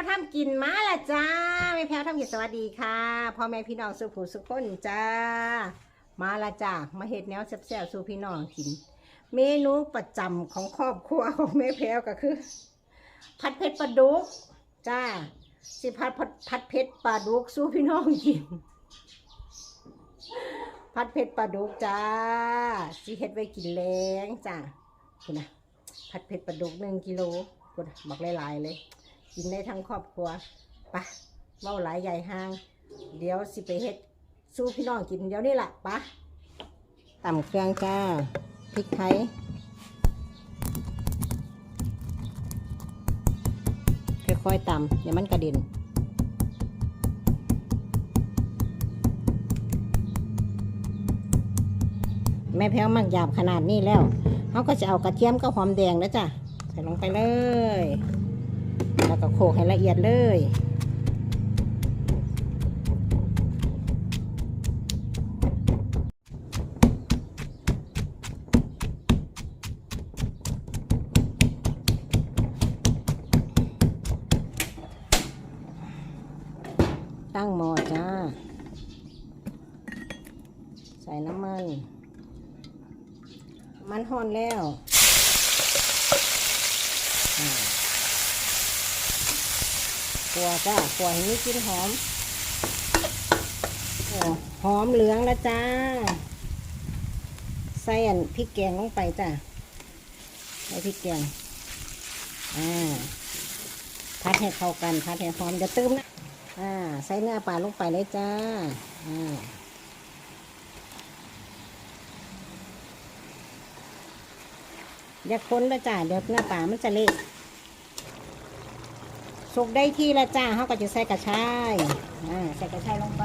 วทำกินมาละจ้าแม่แพรวทำกินสวัสดีค่ะพ่อแม่พี่น้องสุขูสุขคนจ้า มาละจ้ามาเห็ดแนวแซ่บๆสู่พี่น้องกิน เมนูประจำของครอบครัวของแม่แพรวก็คือ ผัดเผ็ดปลาดุกจ้า สิผัดผัดผัดเผ็ดปลาดุกสู่พี่น้องกินผัดเผ็ดปลาดุกจ้าสิเฮ็ดไว้กินแรงจ้าคุณนะผัดเผ็ดปลาดุกหนึ่งกิโลคุณบอกหลายๆเลย กินได้ทั้งครอบครัวปะเว้าหลายใหญ่ห้าง เดี๋ยวสิไปเฮ็ดสู้พี่น้องกินเดี๋ยวนี้ล่ะปะต่ำเครื่องจ้าพริกไทยค่อยๆตำอย่ามันกระเด็นแม่แพ้วมักหยาบขนาดนี้แล้วเขาก็จะเอากระเทียมกับหอมแดงแล้วจ้ะใส่ลงไปเลย แล้วก็โขลกให้ละเอียดเลยตั้งหม้อจ้า ใส่น้ำมัน มันห่อนแล้วอ่า ขัวจ้าขัวให้มีกลิ่นหอมโอ้หอมเหลืองแล้วจ้า ใส่อันพริกแกงลงไปจ้าใส่พริกแกงอ่าพัดให้เข้ากันพัดให้หอมจะตื้มนะอ่าใส่เนื้อปลาลงไปเลยจ้าอ่าอย่าคนละจ้าเดี๋ยวเนื้อปลามันจะเละ สุกได้ที่ละจ้าเขาก็จะใส่กระชายอ่าใส่กระชายลงไป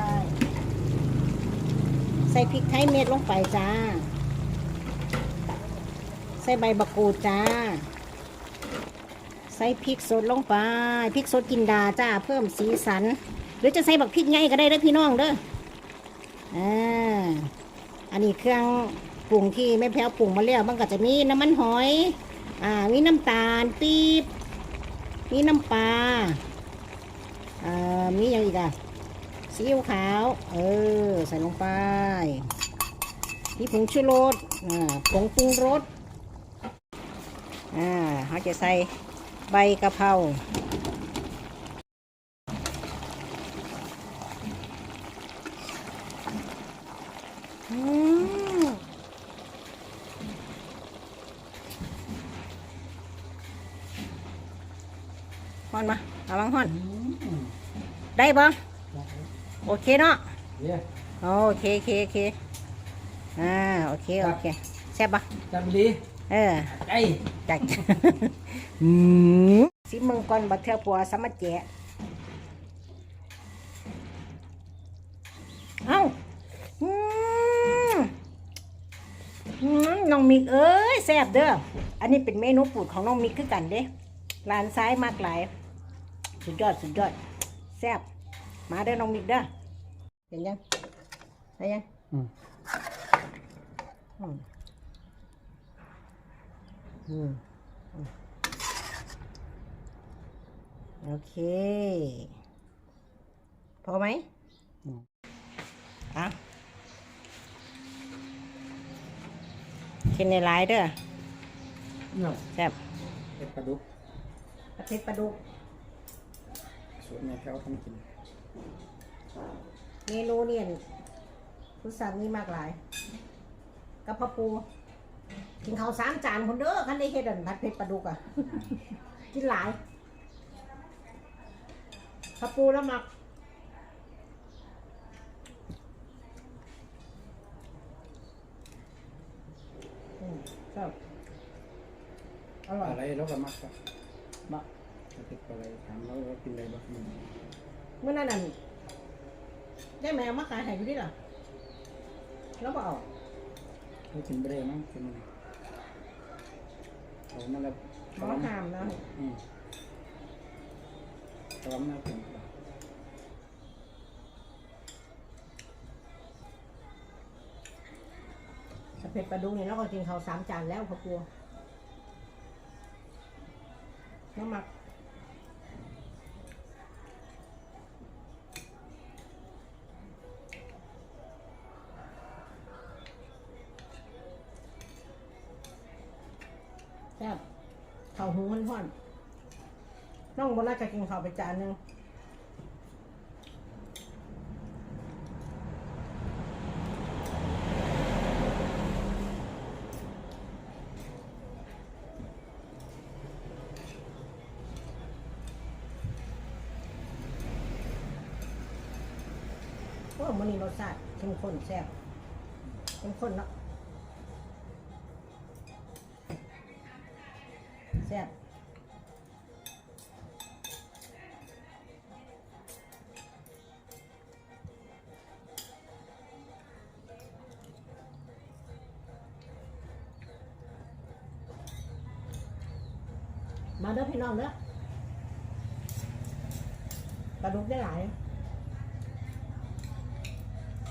ใส่พริกไทยเม็ดลงไปจ้า ใส่ใบบักกูดจ้า ใส่พริกสดลงไปพริกสดกินดาจ้า เพิ่มสีสัน หรือจะใส่บักพริกไงก็ได้เด้อพี่น้องเด้ออ่าอันนี้เครื่องปรุงที่แม่แพ้วปรุงมาแล้วมันก็จะมีน้ำมันหอย อ่ามีน้ำตาลปี๊บ มีน้ำปลาอ่ามีอย่างอีกอะซีอิ๊วขาว เออ ใส่ลงไปมีผงชูรสอ่าผงปรุงรสอ่าเขาจะใส่ใบกะเพรา อืม ฮอนมาเอาบังฮอน ได้บ้งโอเคเนาะเนี่ยโอเคโอเคโอเคอ่าโอเคโอเคแซ่บปะจับดีเออไอ้จักอืมสิมึงก่อนบัดเทือผัวสมัจแจเอ้าอืมอืมน้องมิกเอ้ยแซ่บเด้อ อันนี้เป็นเมนูโปรดของน้องมิกคือกันเด้ร้านซ้ายมากหลาย สุดยอดสุดยอดแซ่บมาเด้อน้องมิกเด้อเห็นยังได้ยังอืมอืมอืมอืมโอเค พอไหมอะกินในร้ายเด้อเนาะแซ่บเห็ดปลาดุกปลาเพ็ดปลาดุก สูตรแม่แพ้วทำกินเมนูเนี่ยผู้สั่งมีมากหลายกระเพาะปูกินข้าวสามจานคนเด้อคันได้เฮ็ดอันผัดเผ็ดปลาดุกอะ กินหลายกระปูแล้วมักอืมชอบอร่อยอะไรแล้วก็มักครับบอก เห็ดปลาอะไรถามแล้วว่ากินอะไรบ้างเมื่อนั้นนั่นได้แมวมาขายให้อยู่ดิล่ะแล้วก็เอาเขากินไปได้มั้งกินมันเอามาแล้วหมอห้ามนะอืมตอนนั้นกินผัดเผ็ดปลาดุกเนี่ยเราก็กินข้าวสามจานแล้วพอปัวน้ำหมัก ซ่บข้าวหุงห่อนน้องบนน่าจะกินข้าวไปจานหนึ่งโอ้มันนี่รสชาติเข้มข้นแซ่บเข้มข้นเนาะ แซ่บมาเด้อพี่น้องเด้อปลาดุกได้หลาย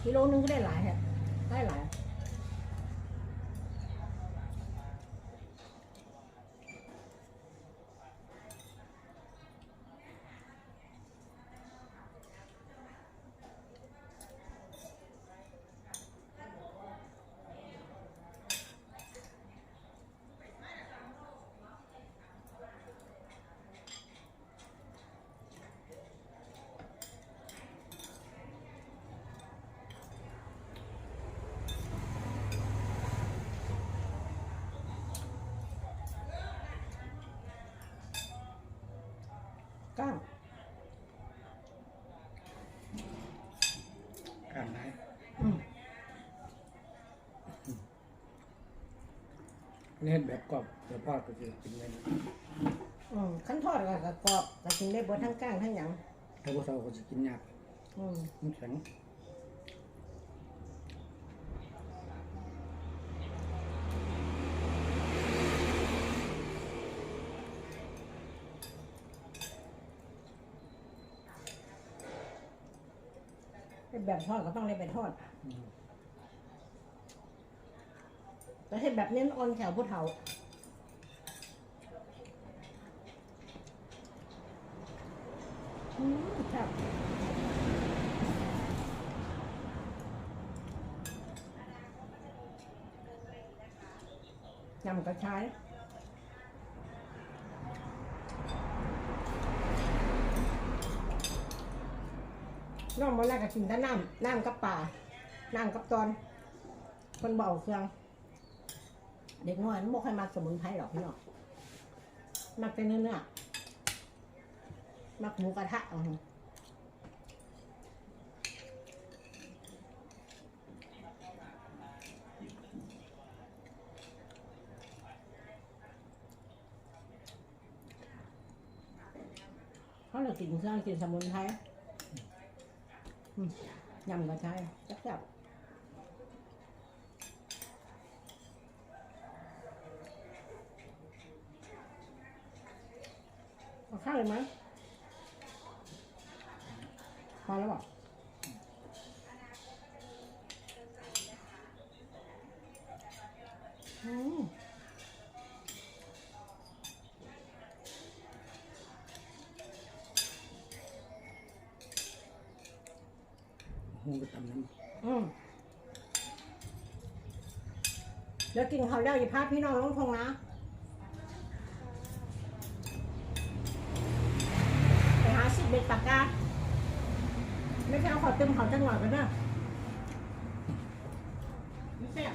กิโลนึงก็ได้หลายฮะได้หลาย เล่นแบบกรอบเดี๋ยวพ่อก็จะกินได้นะอืมขั้นทอดก็กกรอบก็กินได้เบดทั้งก้างทั้งหยังถ้าพวกเราก็จะกินยากอืมมันแข็งเป็นแบบทอดก็ต้องได้ไปทอด อืม แต่ให้แบบเน้นออนแถวผู้เฒ่าอืมครับยำกระชายน้องมาแรกก็กินแต่น้ำน้ำกับป่าน้ำกับตอนคนเบอาเครื่อง เด็กน้อยมันบ่ค่อยมักสมุนไพรหรอกพี่น้องมักแต่เนื้อเนื้อมักหมูกระทะเอาเขาเลยกินเครื่องกินสมุนไพรยำกระชายแซ่บๆเข้าวเลยไหมพอแล้วบอกอืมหูก็ตำน้อืมเดี๋ยวกินข้าวแล้วอย่าพาพี่น้องลงทงนะ ไปหาสิบเบ็ดปากกาไม่ใช่เอาขอเต็มเขาจังหวะกันเด้อไม่ใช่บ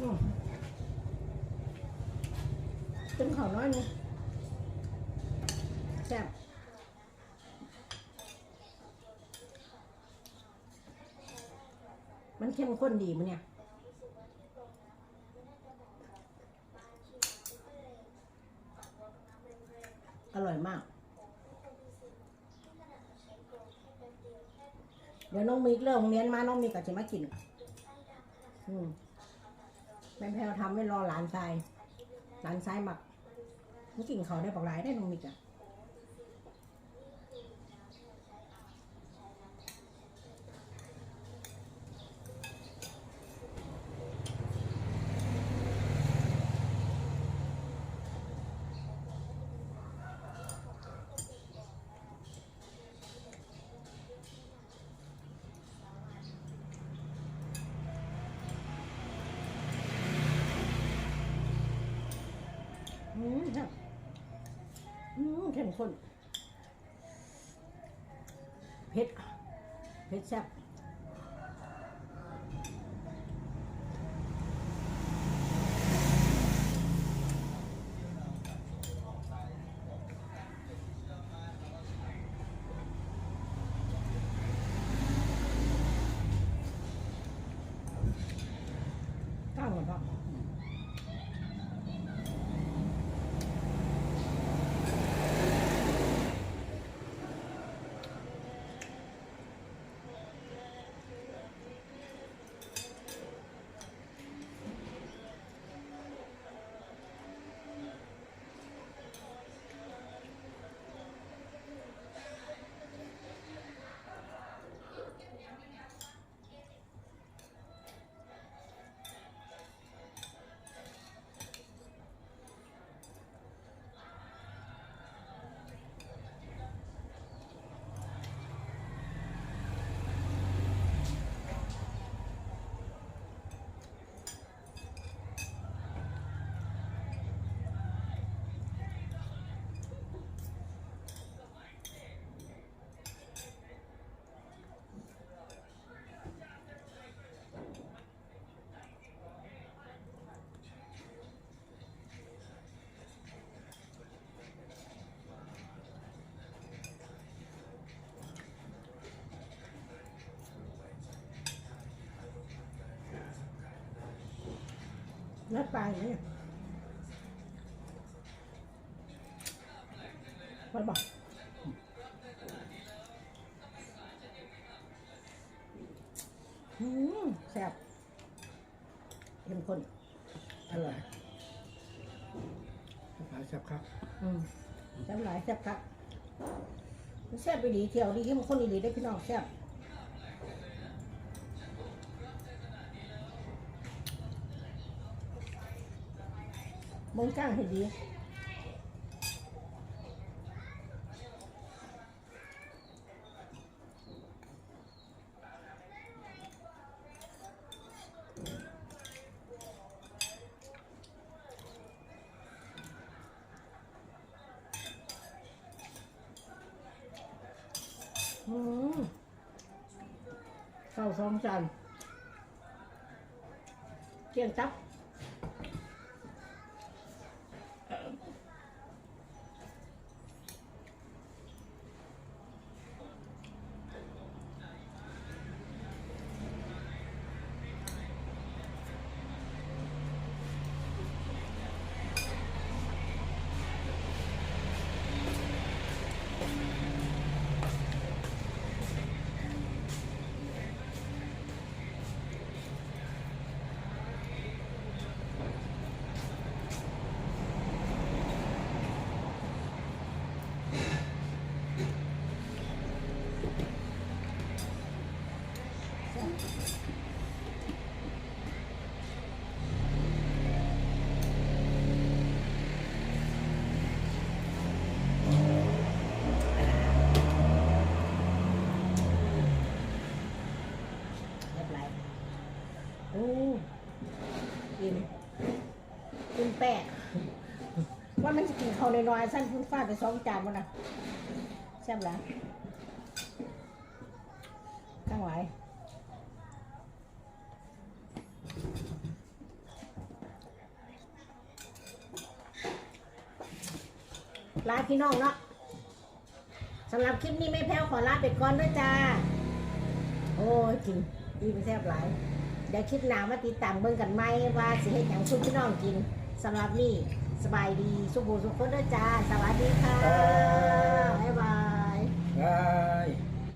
อืมเป็นข้าวน้ อยนึงแซ่บมันเข้มข้นดีมั้ยเนี่ยอร่อยมาก เดี๋ยวน้องมิกเลิกโรงเรียนมาน้องมิกก็จะมากิน อืมแม่แพลวทำไม่รอหลานชาย หลานชายหมัก มันกิงเขาได้บอกหลายได้น้องมิกอะ อืมครับอื มข้นเผ็ดเผ็ดแซ่บ เนื้อปลาอย่างนี้ไปบอกอืมแซ่บเข้มข้นอร่อยหลายแซ่บครับอืมแซ่บหลายแซ่บครับมันแซ่บไปดีเที่ยวดีเข้มข้นดีได้อพี่น้องแซ่บ มงก้างให้ดีอืมข้าวสองจานเกียงจับเรียบร้อยโอ้กินกินแปะว่ามั ในน้อยๆสั้นฟุ้งฟาดไปสองจานมันนะแซ่บหลายตั้งไหลายลาพี่น้องเนาะสำหรับคลิปนี้ไม่แพ้วขอลาไปก่อนด้วยจ้า โอ้ยกินดีไปแซ่บหลาย เดี๋ยวคลิปหน้ามาติดตามเบิ่งกันไหมว่าสิเฮ็ดหยังชุบพี่น้องกินสำหรับนี่ สบายดีสุขบูสุขคนเด้อจ้า สวัสดีค่ะ บ๊ายบาย บาย